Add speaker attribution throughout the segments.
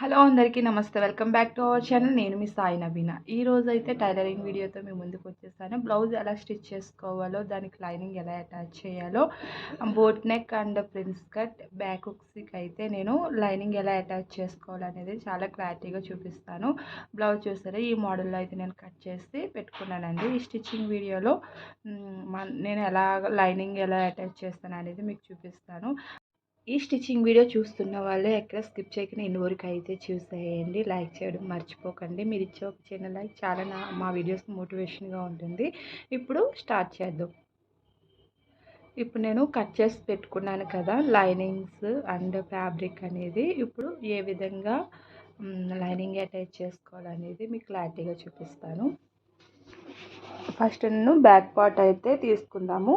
Speaker 1: Hello అందరికీ నమస్తే. Welcome back to our channel. నేను మీ సాయి నవీన. ఈ రోజు అయితే టైలరింగ్ వీడియోతో మేము ముందుకు వచ్చేసాను. బ్లౌజ్ ఎలా స్టిచ్ చేసుకోవాలో దానికి లైనింగ్ ఎలా అటాచ్ చేయాలో boat neck and prince cut back ఉక్స్కి అయితే నేను లైనింగ్ ఎలా అటాచ్ చేసుకోవాలనేది చాలా క్లారిటీగా చూపిస్తాను. బ్లౌజ్ చూసారా? ఈ మోడల్లో అయితే నేను కట్ చేసి పెట్టుకున్నానండి. ఈ స్టిచ్చింగ్ వీడియోలో నేను ఎలా లైనింగ్ ఎలా అటాచ్ చేస్తాను అనేది మీకు చూపిస్తాను. ఈ స్టిచ్చింగ్ వీడియో చూస్తున్న వాళ్ళే ఎక్కడ స్కిప్ చేయకుండా ఇన్ని వరకు అయితే చూసేయండి. లైక్ చేయడం మర్చిపోకండి. మీరు ఇచ్చే ఒక చిన్న లైక్ చాలా నా మా వీడియోస్ మోటివేషన్గా ఉంటుంది. ఇప్పుడు స్టార్ట్ చేద్దాం. ఇప్పుడు నేను కట్ చేసి పెట్టుకున్నాను కదా లైనింగ్స్ అండ్ ఫ్యాబ్రిక్ అనేది. ఇప్పుడు ఏ విధంగా లైనింగ్ అటాచ్ చేసుకోవాలనేది మీకు క్లారిటీగా చూపిస్తాను. ఫస్ట్ నేను బ్యాక్ పార్ట్ అయితే తీసుకుందాము.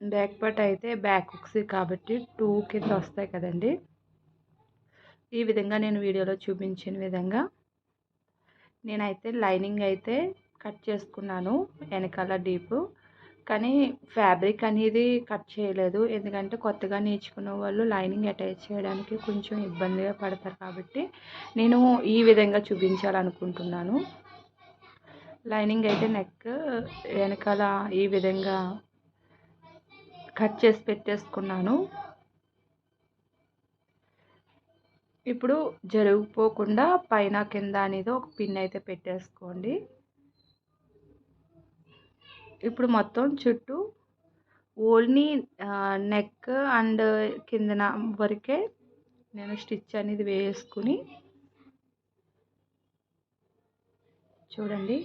Speaker 1: బ్యాక్ పార్ట్ అయితే బ్యాక్ హుక్స్ కాబట్టి టూ కింద వస్తాయి కదండి. ఈ విధంగా నేను వీడియోలో చూపించిన విధంగా నేనైతే లైనింగ్ అయితే కట్ చేసుకున్నాను వెనకాల డీప్. కానీ ఫ్యాబ్రిక్ అనేది కట్ చేయలేదు. ఎందుకంటే కొత్తగా నేర్చుకున్న వాళ్ళు లైనింగ్ అటాచ్ చేయడానికి కొంచెం ఇబ్బందిగా పడతారు కాబట్టి నేను ఈ విధంగా చూపించాలనుకుంటున్నాను. లైనింగ్ అయితే నెక్ వెనకాల ఈ విధంగా కట్ చేసి పెట్టేసుకున్నాను. ఇప్పుడు జరిగిపోకుండా పైన కింద అనేది ఒక పిన్ అయితే పెట్టేసుకోండి. ఇప్పుడు మొత్తం చుట్టూ ఓన్లీ నెక్ అండ్ కిందన వరకే నేను స్టిచ్ అనేది వేసుకుని చూడండి.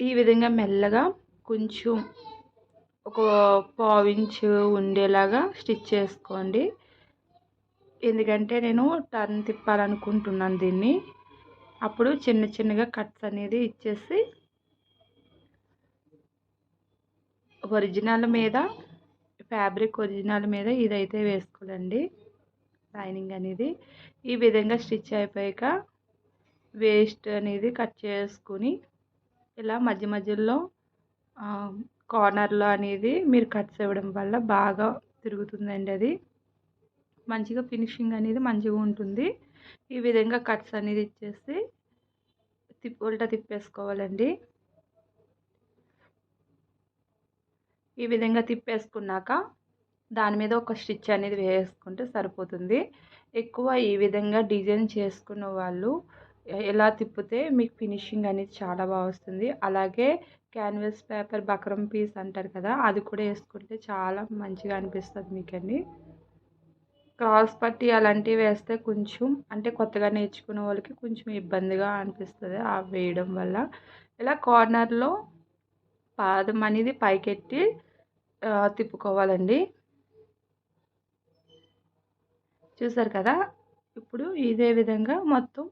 Speaker 1: ఈ విధంగా మెల్లగా కొంచెం ఒక పావించ్ ఉండేలాగా స్టిచ్ చేసుకోండి. ఎందుకంటే నేను టర్న్ తిప్పాలనుకుంటున్నాను దీన్ని. అప్పుడు చిన్న చిన్నగా కట్స్ అనేది ఇచ్చేసి ఒరిజినల్ మీద ఫ్యాబ్రిక్ ఒరిజినల్ మీద ఇదైతే వేసుకోవాలండి. లైనింగ్ అనేది ఈ విధంగా స్టిచ్ అయిపోయాక వేస్ట్ అనేది కట్ చేసుకుని ఇలా మధ్య మధ్యలో కార్నర్లో అనేది మీరు కట్స్ ఇవ్వడం వల్ల బాగా తిరుగుతుందండి అది. మంచిగా ఫినిషింగ్ అనేది మంచిగా ఉంటుంది. ఈ విధంగా కట్స్ అనేది ఇచ్చేసి తిప్పి ఉల్టా తిప్పేసుకోవాలండి. ఈ విధంగా తిప్పేసుకున్నాక దాని మీద ఒక స్టిచ్ అనేది వేసుకుంటే సరిపోతుంది. ఎక్కువ ఈ విధంగా డిజైన్ చేసుకున్న వాళ్ళు ఎలా తిప్పితే మీకు ఫినిషింగ్ అనేది చాలా బాగా వస్తుంది. అలాగే క్యాన్వాస్ పేపర్ బక్రం పీస్ అంటారు కదా అది కూడా వేసుకుంటే చాలా మంచిగా అనిపిస్తుంది మీకండి. క్రాస్ పట్టి అలాంటివి వేస్తే కొంచెం అంటే కొత్తగా నేర్చుకునే వాళ్ళకి కొంచెం ఇబ్బందిగా అనిపిస్తుంది ఆ వేయడం వల్ల. ఇలా కార్నర్లో పాదం అనేది పైకెట్టి తిప్పుకోవాలండి. చూసారు కదా ఇప్పుడు ఇదే విధంగా మొత్తం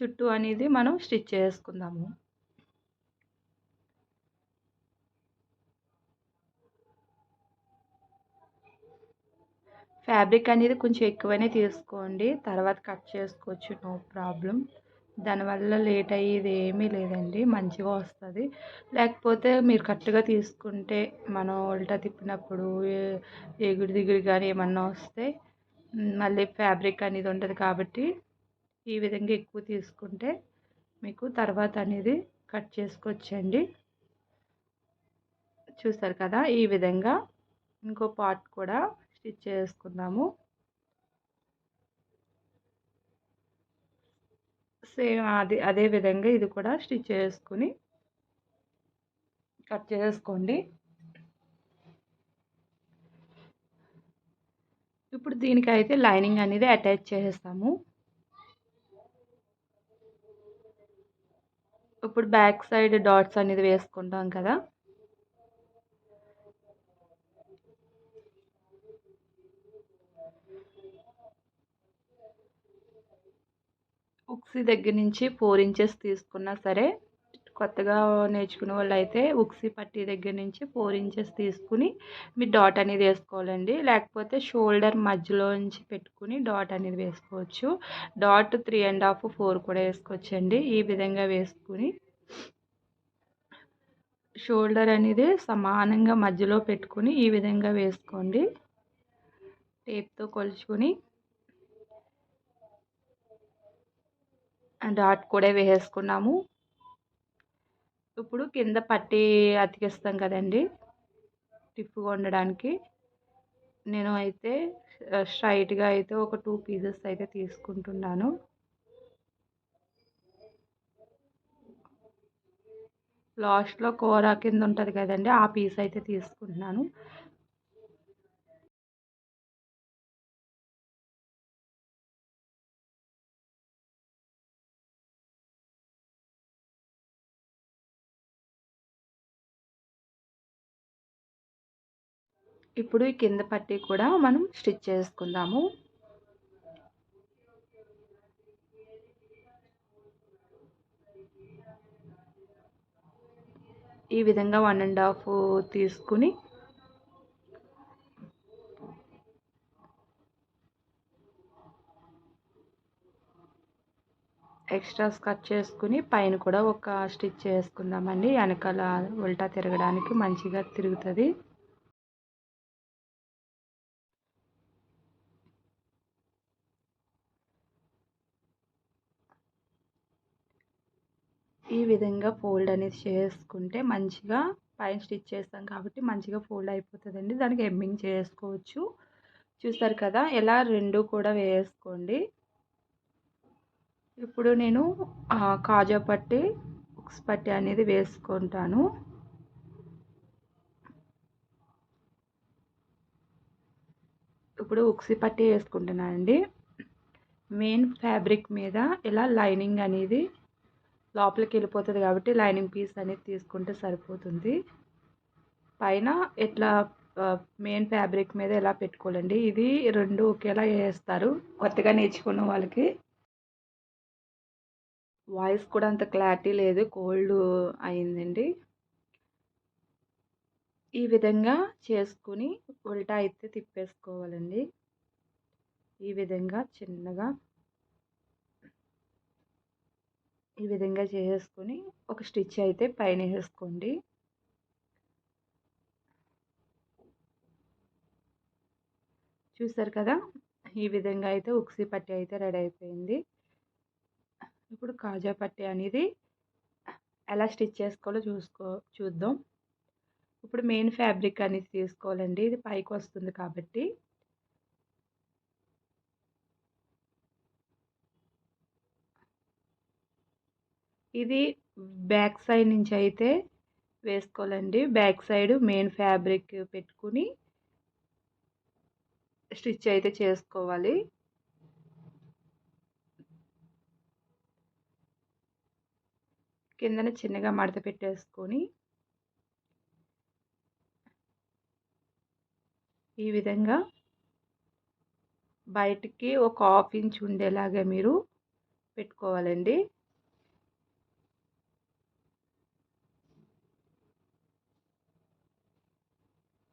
Speaker 1: చుట్టూ అనేది మనం స్టిచ్ చేసుకుందాము. ఫ్యాబ్రిక్ అనేది కొంచెం ఎక్కువనే తీసుకోండి. తర్వాత కట్ చేసుకోవచ్చు నో ప్రాబ్లం. దానివల్ల లేట్ అయ్యేది ఏమీ లేదండి మంచిగా వస్తుంది. లేకపోతే మీరు కరెక్ట్గా తీసుకుంటే మనం ఉల్టా తిప్పినప్పుడు ఎగుడు దిగుడు కానీ ఏమన్నా వస్తే మళ్ళీ ఫ్యాబ్రిక్ అనేది ఉంటుంది కాబట్టి ఈ విధంగా ఎక్కువ తీసుకుంటే మీకు తర్వాత అనేది కట్ చేసుకోవచ్చండి. చూసారు కదా ఈ విధంగా ఇంకో పార్ట్ కూడా స్టిచ్ చేసుకుందాము. సేమ్ అదే అదే విధంగా ఇది కూడా స్టిచ్ చేసుకుని కట్ చేసుకోండి. ఇప్పుడు దీనికైతే లైనింగ్ అనేది అటాచ్ చేసేస్తాము. ఇప్పుడు బ్యాక్ సైడ్ డాట్స్ అనేది వేసుకుంటాం కదా. ఉక్సీ దగ్గర నుంచి ఫోర్ ఇంచెస్ తీసుకున్నా సరే కొత్తగా నేర్చుకునే వాళ్ళు అయితే ఉక్సి పట్టి దగ్గర నుంచి ఫోర్ ఇంచెస్ తీసుకుని మీరు డాట్ అనేది వేసుకోవాలండి. లేకపోతే షోల్డర్ మధ్యలో నుంచి పెట్టుకుని డాట్ అనేది వేసుకోవచ్చు. Dot three and half four కూడా వేసుకోవచ్చండి. ఈ విధంగా వేసుకుని షోల్డర్ అనేది సమానంగా మధ్యలో పెట్టుకుని ఈ విధంగా వేసుకోండి. టేప్తో కొలుచుకొని డాట్ కూడా వేసేసుకున్నాము ఇప్పుడు కింద పట్టి అతికిస్తాం కదండి. టిప్పుగా ఉండడానికి నేను అయితే స్ట్రైట్గా అయితే ఒక టూ పీసెస్ అయితే తీసుకుంటున్నాను. లాస్ట్లో కూర కింద ఉంటుంది కదండి ఆ పీస్ అయితే తీసుకుంటున్నాను. ఇప్పుడు ఈ కింద పట్టి కూడా మనం స్టిచ్ చేసుకుందాము. ఈ విధంగా వన్ అండ్ హాఫ్ తీసుకుని ఎక్స్ట్రాస్ కట్ చేసుకుని పైన కూడా ఒక స్టిచ్ చేసుకుందామండి. వెనకాల ఉల్టా తిరగడానికి మంచిగా తిరుగుతుంది ఈ విధంగా ఫోల్డ్ అనేది చేసుకుంటే మంచిగా పైన స్టిచ్ చేస్తాం కాబట్టి మంచిగా ఫోల్డ్ అయిపోతుందండి. దానికి ఎమ్మింగ్ చేసుకోవచ్చు. చూస్తారు కదా ఎలా రెండు కూడా వేసుకోండి. ఇప్పుడు నేను కాజా పట్టి ఉక్స్ పట్టి అనేది వేసుకుంటాను. ఇప్పుడు ఉక్సి పట్టి వేసుకుంటున్నానండి. మెయిన్ ఫ్యాబ్రిక్ మీద ఇలా లైనింగ్ అనేది లోపలికి వెళ్ళిపోతుంది కాబట్టి లైనింగ్ పీస్ అనేది తీసుకుంటే సరిపోతుంది. పైన ఇట్లా మెయిన్ ఫ్యాబ్రిక్ మీద ఎలా పెట్టుకోవాలండి? ఇది రెండు ఒకేలా వేస్తారు. కొత్తగా నేర్చుకున్న వాళ్ళకి. వాయిస్ కూడా అంత క్లారిటీ లేదు కోల్డ్ అయిందండి. ఈ విధంగా చేసుకుని ఉల్టా అయితే తిప్పేసుకోవాలండి. ఈ విధంగా చిన్నగా ఈ విధంగా చేసేసుకొని ఒక స్టిచ్ అయితే పైన వేసుకోండి. చూసారు కదా? ఈ విధంగా అయితే ఉక్సీ పట్టి అయితే రెడీ అయిపోయింది. ఇప్పుడు కాజా పట్టి అనేది ఎలా స్టిచ్ చేసుకోవాలో చూసుకో చూద్దాం. ఇప్పుడు మెయిన్ ఫ్యాబ్రిక్ అనేది తీసుకోవాలండి. ఇది పైకి వస్తుంది కాబట్టి. ఇది బ్యాక్ సైడ్ నుంచి అయితే వేసుకోవాలండి. బ్యాక్ సైడ్ మెయిన్ ఫ్యాబ్రిక్ పెట్టుకుని స్టిచ్ అయితే చేసుకోవాలి. కిందన చిన్నగా మడత పెట్టేసుకొని ఈ విధంగా బయటికి ఒక హాఫ్ ఇంచ్ ఉండేలాగా మీరు పెట్టుకోవాలండి.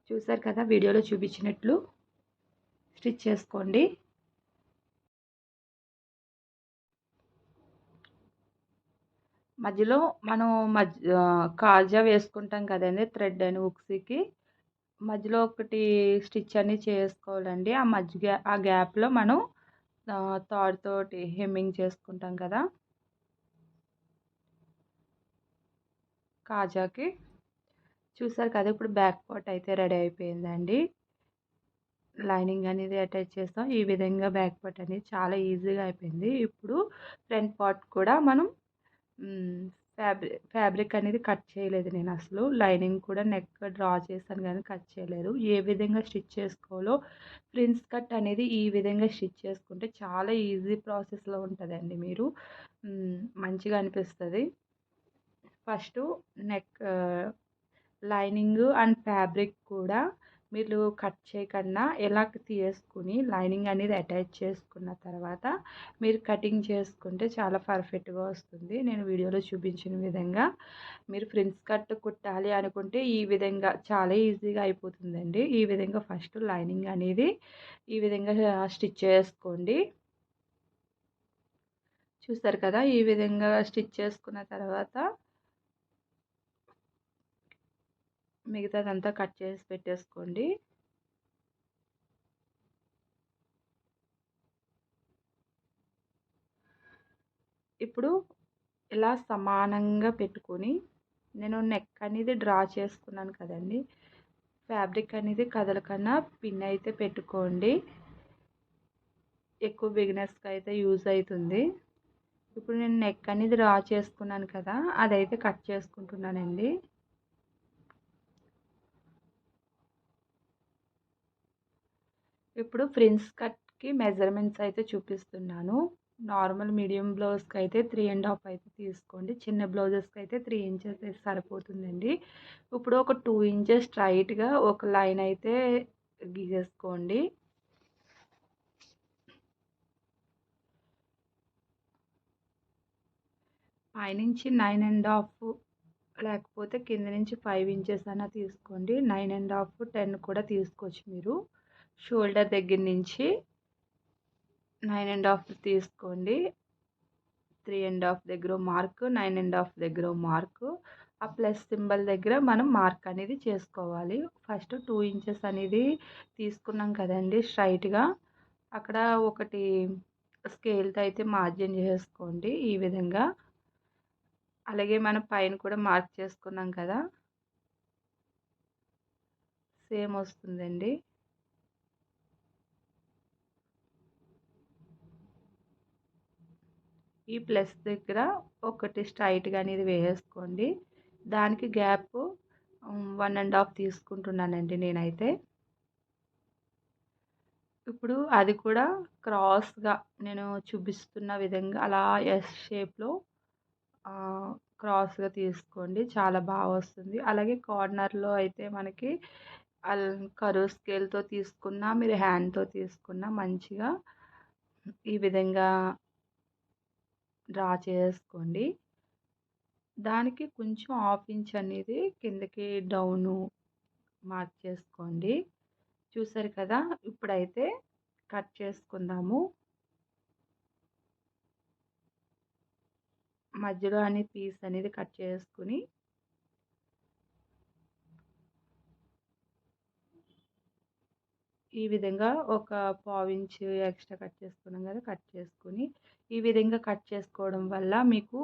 Speaker 1: చూసారు కదా వీడియోలో చూపించినట్లు. స్టిచ్ చేసుకోండి. మధ్యలో మనం మధ్య కాజా వేసుకుంటాం కదండి థ్రెడ్ అని ఉక్సీకి. మధ్యలో ఒకటి స్టిచ్ అని చేసుకోవాలండి. ఆ మధ్య ఆ గ్యాప్లో మనం తాడుతోటి హెమ్మింగ్ చేసుకుంటాం కదా. కాజాకి. చూసారు కదా! ఇప్పుడు బ్యాక్ పార్ట్ అయితే రెడీ అయిపోయిందండి. లైనింగ్ అనేది అటాచ్ చేస్తాం. ఈ విధంగా బ్యాక్ పార్ట్ అనేది చాలా ఈజీగా అయిపోయింది. ఇప్పుడు ఫ్రంట్ పార్ట్ కూడా మనం ఫ్యాబ్రిక్ ఫ్యాబ్రిక్ అనేది కట్ చేయలేదు నేను అసలు. లైనింగ్ కూడా నెక్ డ్రా చేశాను కానీ కట్ చేయలేదు. ఏ విధంగా స్టిచ్ చేసుకోవాలో ప్రిన్స్ కట్ అనేది ఈ విధంగా స్టిచ్ చేసుకుంటే చాలా ఈజీ ప్రాసెస్లో ఉంటుందండి మీరు. మంచిగా అనిపిస్తుంది. First neck lining and fabric కూడా మీరు కట్ చేయకుండా ఎలా తీసుకుని లైనింగ్ అనేది అటాచ్ చేసుకున్న తర్వాత మీరు కటింగ్ చేసుకుంటే చాలా పర్ఫెక్ట్గా వస్తుంది. నేను వీడియోలో చూపించిన విధంగా మీరు ఫ్రిన్స్ కట్ కుట్టాలి అనుకుంటే ఈ విధంగా చాలా ఈజీగా అయిపోతుందండి. ఈ విధంగా ఫస్ట్ లైనింగ్ అనేది ఈ విధంగా స్టిచ్ చేసుకోండి. చూస్తారు కదా? ఈ విధంగా స్టిచ్ చేసుకున్న తర్వాత మిగతాదంతా కట్ చేసి పెట్టేసుకోండి. ఇప్పుడు ఇలా సమానంగా పెట్టుకొని నేను నెక్ అనేది డ్రా చేసుకున్నాను కదండి. ఫ్యాబ్రిక్ అనేది కదలకన్నా పిన్ అయితే పెట్టుకోండి. ఎక్కువ బిగినర్స్కి అయితే యూజ్ అవుతుంది. ఇప్పుడు నేను నెక్ అనేది డ్రా చేసుకున్నాను కదా అదైతే కట్ చేసుకుంటున్నానండి. ఇప్పుడు ఫ్రిన్స్ కట్కి మెజర్మెంట్స్ అయితే చూపిస్తున్నాను. నార్మల్ మీడియం బ్లౌజ్కి అయితే త్రీ అండ్ హాఫ్ అయితే తీసుకోండి. చిన్న బ్లౌజెస్కి అయితే త్రీ ఇంచెస్ అయితే సరిపోతుందండి. ఇప్పుడు ఒక టూ ఇంచెస్ స్ట్రైట్గా ఒక లైన్ అయితే గీసేసుకోండి. పైనుంచి నైన్ అండ్ హాఫ్ లేకపోతే కింద నుంచి ఫైవ్ ఇంచెస్ అయినా తీసుకోండి. నైన్ అండ్ హాఫ్ టెన్ కూడా తీసుకోవచ్చు మీరు. షోల్డర్ దగ్గర నుంచి నైన్ అండ్ హాఫ్ తీసుకోండి. త్రీ అండ్ హాఫ్ దగ్గర మార్క్ నైన్ అండ్ హాఫ్ దగ్గర మార్క్. ఆ ప్లస్ సింబల్ దగ్గర మనం మార్క్ అనేది చేసుకోవాలి. ఫస్ట్ టూ ఇంచెస్ అనేది తీసుకున్నాం కదండి స్ట్రైట్గా. అక్కడ ఒకటి స్కేల్తో అయితే మార్జిన్ చేసుకోండి ఈ విధంగా. అలాగే మనం పైన కూడా మార్క్ చేసుకున్నాం కదా. సేమ్ వస్తుందండి. ఈ ప్లస్ దగ్గర ఒకటి స్ట్రైట్గా అనేది వేసేసుకోండి. దానికి గ్యాప్ వన్ అండ్ హాఫ్ తీసుకుంటున్నానండి నేనైతే. ఇప్పుడు అది కూడా క్రాస్గా నేను చూపిస్తున్న విధంగా అలా ఎస్ షేప్లో క్రాస్గా తీసుకోండి. చాలా బాగా వస్తుంది. అలాగే కార్నర్లో అయితే మనకి కరువు స్కేల్తో తీసుకున్న మీరు హ్యాండ్తో తీసుకున్న మంచిగా ఈ విధంగా డ్రా చేసుకోండి. దానికి కొంచెం హాఫ్ ఇంచ్ అనేది కిందకి డౌను మార్క్ చేసుకోండి. చూసారు కదా ఇప్పుడైతే కట్ చేసుకుందాము. మధ్యలో అనే పీస్ అనేది కట్ చేసుకుని ఈ విధంగా ఒక పావించ్ ఎక్స్ట్రా కట్ చేసుకున్నాం కదా కట్ చేసుకుని ఈ విధంగా కట్ చేసుకోవడం వల్ల మీకు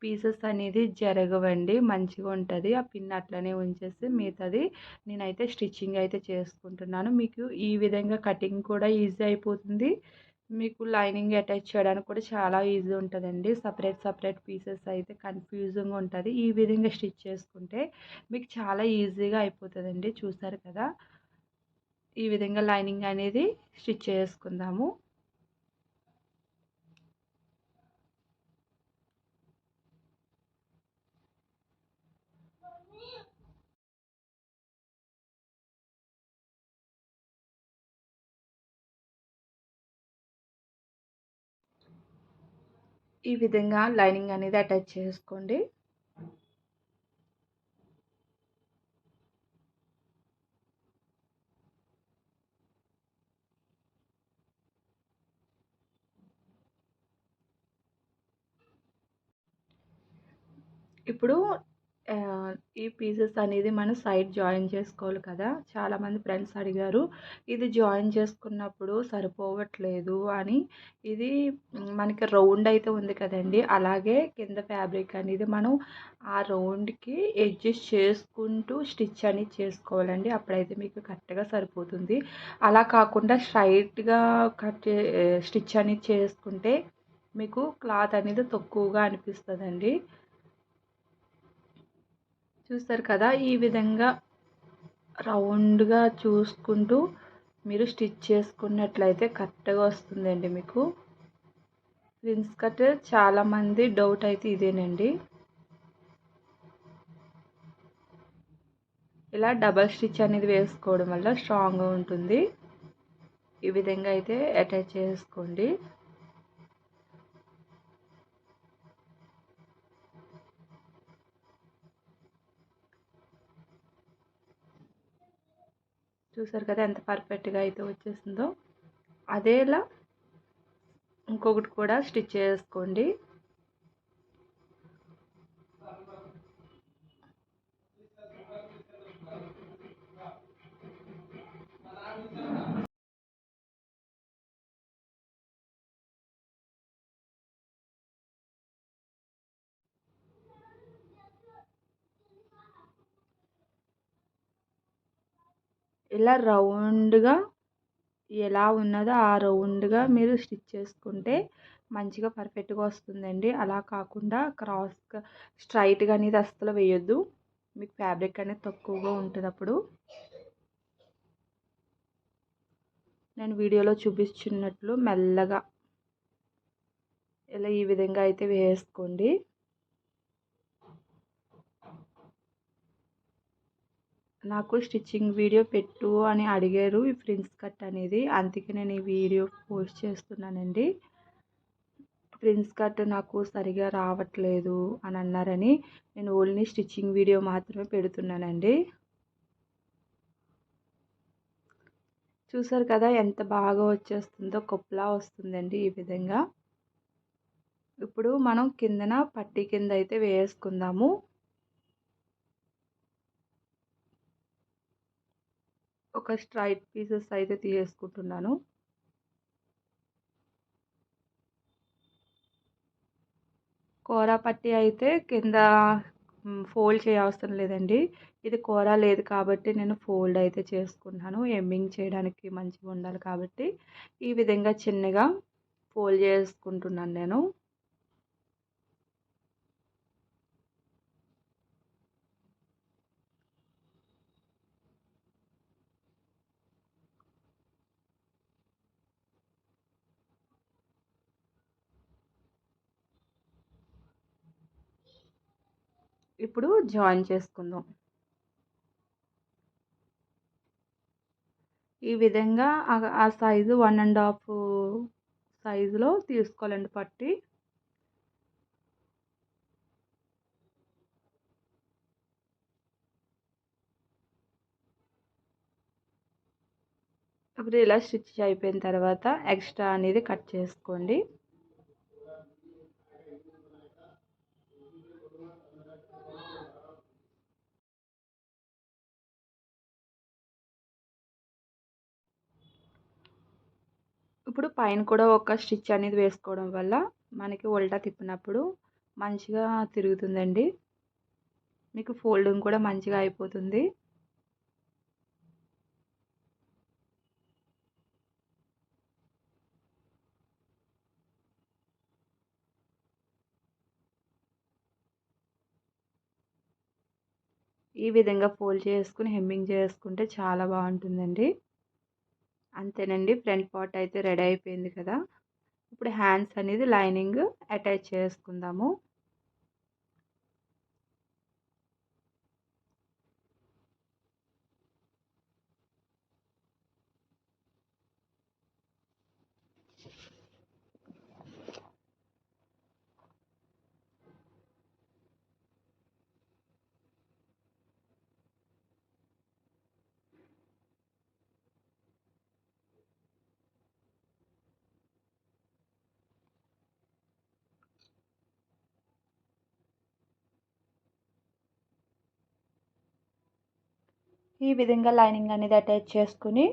Speaker 1: పీసెస్ అనేది జరగవండి మంచిగా ఉంటుంది. ఆ పిన్ అట్లనే ఉంచేసి మిగతాది నేనైతే స్టిచ్చింగ్ అయితే చేసుకుంటున్నాను. మీకు ఈ విధంగా కటింగ్ కూడా ఈజీ అయిపోతుంది. మీకు లైనింగ్ అటాచ్ చేయడానికి కూడా చాలా ఈజీ ఉంటుందండి. సపరేట్ సపరేట్ పీసెస్ అయితే కన్ఫ్యూజింగ్ ఉంటుంది. ఈ విధంగా స్టిచ్ చేసుకుంటే మీకు చాలా ఈజీగా అయిపోతుందండి. చూసారు కదా ఈ విధంగా లైనింగ్ అనేది స్టిచ్ చేసుకుందాము. ఈ విధంగా లైనింగ్ అనేది అటాచ్ చేసుకోండి. ఇప్పుడు ఈ పీసెస్ అనేది మనం సైడ్ జాయిన్ చేసుకోవాలి కదా. చాలామంది ఫ్రెండ్స్ అడిగారు ఇది జాయిన్ చేసుకున్నప్పుడు సరిపోవట్లేదు అని. ఇది మనకి రౌండ్ అయితే ఉంది కదండి. అలాగే కింద ఫ్యాబ్రిక్ అనేది మనం ఆ రౌండ్కి అడ్జస్ట్ చేసుకుంటూ స్టిచ్ అనేది చేసుకోవాలండి. అప్పుడైతే మీకు కరెక్ట్గా సరిపోతుంది. అలా కాకుండా స్ట్రైట్గా కట్ స్టిచ్ అనేది చేసుకుంటే మీకు క్లాత్ అనేది తక్కువగా అనిపిస్తుందండి. చూస్తారు కదా ఈ విధంగా రౌండ్గా చూసుకుంటూ మీరు స్టిచ్ చేసుకున్నట్లయితే కరెక్ట్గా వస్తుందండి మీకు. ప్రిన్స్ కట్ చాలామంది డౌట్ అయితే ఇదేనండి. ఇలా డబల్ స్టిచ్ అనేది వేసుకోవడం వల్ల స్ట్రాంగ్గా ఉంటుంది. ఈ విధంగా అయితే అటాచ్ చేసుకోండి. చూసారు కదా ఎంత పర్ఫెక్ట్గా అయితే వచ్చేసిందో. అదేలా ఇంకొకటి కూడా స్టిచ్ చేసుకోండి. ఇలా రౌండ్గా ఎలా ఉన్నదో ఆ రౌండ్గా మీరు స్టిచ్ చేసుకుంటే మంచిగా పర్ఫెక్ట్గా వస్తుందండి. అలా కాకుండా క్రాస్గా స్ట్రైట్గా అనేది అస్సలు వేయొద్దు. మీకు ఫ్యాబ్రిక్ అనేది తక్కువగా ఉంటుంది అప్పుడు నేను వీడియోలో చూపిస్తున్నట్లు మెల్లగా ఇలా ఈ విధంగా అయితే వేసుకోండి. నాకు స్టిచ్చింగ్ వీడియో పెట్టు అని అడిగారు ఈ ప్రిన్స్ కట్ అనేది. అందుకే నేను ఈ వీడియో పోస్ట్ చేస్తున్నానండి. ప్రిన్స్ కట్ నాకు సరిగా రావట్లేదు అని అన్నారని నేను ఓన్లీ స్టిచ్చింగ్ వీడియో మాత్రమే పెడుతున్నానండి. చూసారు కదా ఎంత బాగా వచ్చేస్తుందో కొప్పలా వస్తుందండి ఈ విధంగా. ఇప్పుడు మనం కిందన పట్టి కింద అయితే వేసుకుందాము. ఒక స్ట్రైట్ పీసెస్ అయితే తీసుకుంటున్నాను. కూర పట్టి అయితే కింద ఫోల్డ్ చేయవసరం లేదండి. ఇది కూర లేదు కాబట్టి నేను ఫోల్డ్ అయితే చేసుకున్నాను. ఎమ్మింగ్ చేయడానికి మంచిగా ఉండాలి కాబట్టి ఈ విధంగా చిన్నగా ఫోల్డ్ చేసుకుంటున్నాను నేను. ఇప్పుడు జాయిన్ చేసుకుందాం. ఈ విధంగా ఆ సైజు వన్ అండ్ హాఫ్ సైజులో తీసుకోవాలండి పట్టి. ఇప్పుడు ఇలా స్టిచ్ అయిపోయిన తర్వాత ఎక్స్ట్రా అనేది కట్ చేసుకోండి. ఇప్పుడు పైన కూడా ఒక స్టిచ్ అనేది వేసుకోవడం వల్ల మనకి ఉల్టా తిప్పినప్పుడు మంచిగా తిరుగుతుందండి. మీకు ఫోల్డింగ్ కూడా మంచిగా అయిపోతుంది. ఈ విధంగా ఫోల్డ్ చేసుకుని హెమ్మింగ్ చేసుకుంటే చాలా బాగుంటుందండి. అంతేనండి. ఫ్రంట్ పార్ట్ అయితే రెడీ అయిపోయింది కదా. ఇప్పుడు హ్యాండ్స్ అనేది లైనింగ్ అటాచ్ చేసుకుందాము. ఈ విధంగా లైనింగ్ అనేది అటాచ్ చేసుకుని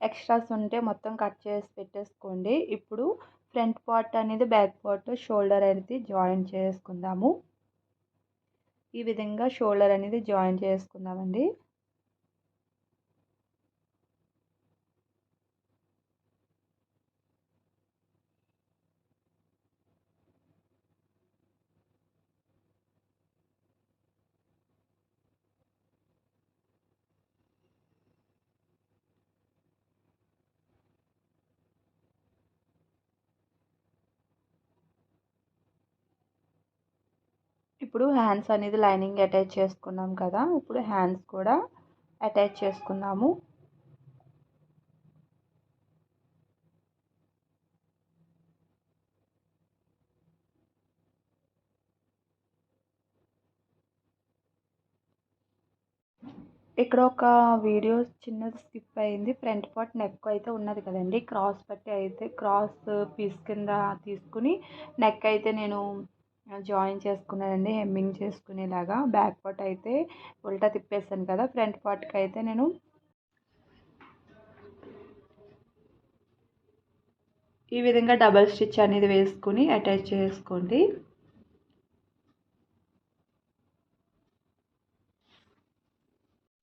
Speaker 1: ఎక్స్ట్రాస్ ఉంటే మొత్తం కట్ చేసి పెట్టేసుకోండి. ఇప్పుడు ఫ్రంట్ పార్ట్ అనేది బ్యాక్ పార్ట్ షోల్డర్ అనేది జాయిన్ చేసుకుందాము. ఈ విధంగా షోల్డర్ అనేది జాయిన్ చేసుకుందామండి. ఇప్పుడు హ్యాండ్స్ అనేది లైనింగ్ అటాచ్ చేసుకున్నాం కదా ఇప్పుడు హ్యాండ్స్ కూడా అటాచ్ చేసుకుందాము. ఇక్కడ ఒక వీడియో చిన్నది స్కిప్ అయింది. ఫ్రంట్ పార్ట్ నెక్ అయితే ఉన్నది కదండి. క్రాస్ పట్టి అయితే క్రాస్ పీస్ కింద తీసుకుని నెక్ అయితే నేను జాయిన్ చేసుకున్నానండి హెమ్మింగ్ చేసుకునేలాగా. బ్యాక్ పార్ట్ అయితే ఉల్టా తిప్పేసాను కదా ఫ్రంట్ పార్ట్కి అయితే నేను ఈ విధంగా డబల్ స్టిచ్ అనేది వేసుకుని అటాచ్ చేసుకోండి.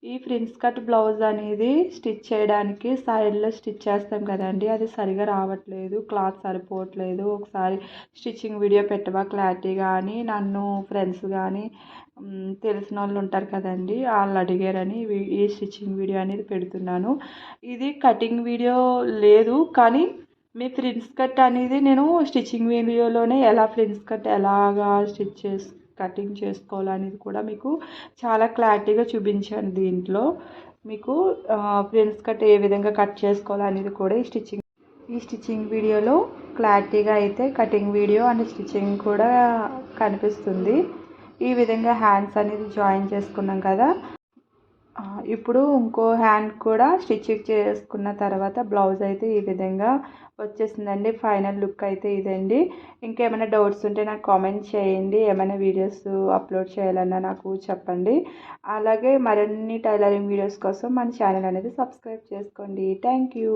Speaker 1: ఈ ఫ్రిన్స్ కట్ బ్లౌజ్ అనేది స్టిచ్ చేయడానికి సైడ్లో స్టిచ్ చేస్తాం కదండి. అది సరిగా రావట్లేదు క్లాత్ సరిపోవట్లేదు. ఒకసారి స్టిచ్చింగ్ వీడియో పెట్టవా క్లారిటీ కానీ నన్ను ఫ్రెండ్స్ కానీ తెలిసిన వాళ్ళు ఉంటారు కదండి. వాళ్ళు అడిగారని ఈ స్టిచ్చింగ్ వీడియో అనేది పెడుతున్నాను. ఇది కటింగ్ వీడియో లేదు కానీ మీ ఫ్రిన్స్ కట్ అనేది నేను స్టిచ్చింగ్ వీడియోలోనే ఎలా ఫ్రిన్స్ కట్ ఎలాగా స్టిచ్ చేసి కటింగ్ చేసుకోవాలనేది కూడా మీకు చాలా క్లారిటీగా చూపించాను దీంట్లో. మీకు ఫ్రెండ్స్ కట్ ఏ విధంగా కట్ చేసుకోవాలనేది కూడా ఈ స్టిచ్చింగ్ ఈ స్టిచ్చింగ్ వీడియోలో క్లారిటీగా అయితే కటింగ్ వీడియో అండ్ స్టిచ్చింగ్ కూడా కనిపిస్తుంది. ఈ విధంగా హ్యాండ్స్ అనేది జాయిన్ చేసుకున్నాం కదా. ఇప్పుడు ఇంకో హ్యాండ్ కూడా స్టిచ్చింగ్ చేసుకున్న తర్వాత బ్లౌజ్ అయితే ఈ విధంగా వచ్చేసిందండి. ఫైనల్ లుక్ అయితే ఇదండి. ఇంకేమైనా డౌట్స్ ఉంటే నాకు కామెంట్ చేయండి. ఏమైనా వీడియోస్ అప్లోడ్ చేయాలన్నా నాకు చెప్పండి. అలాగే మరిన్ని టైలరింగ్ వీడియోస్ కోసం మన ఛానల్ అనేది సబ్స్క్రైబ్ చేసుకోండి. Thank you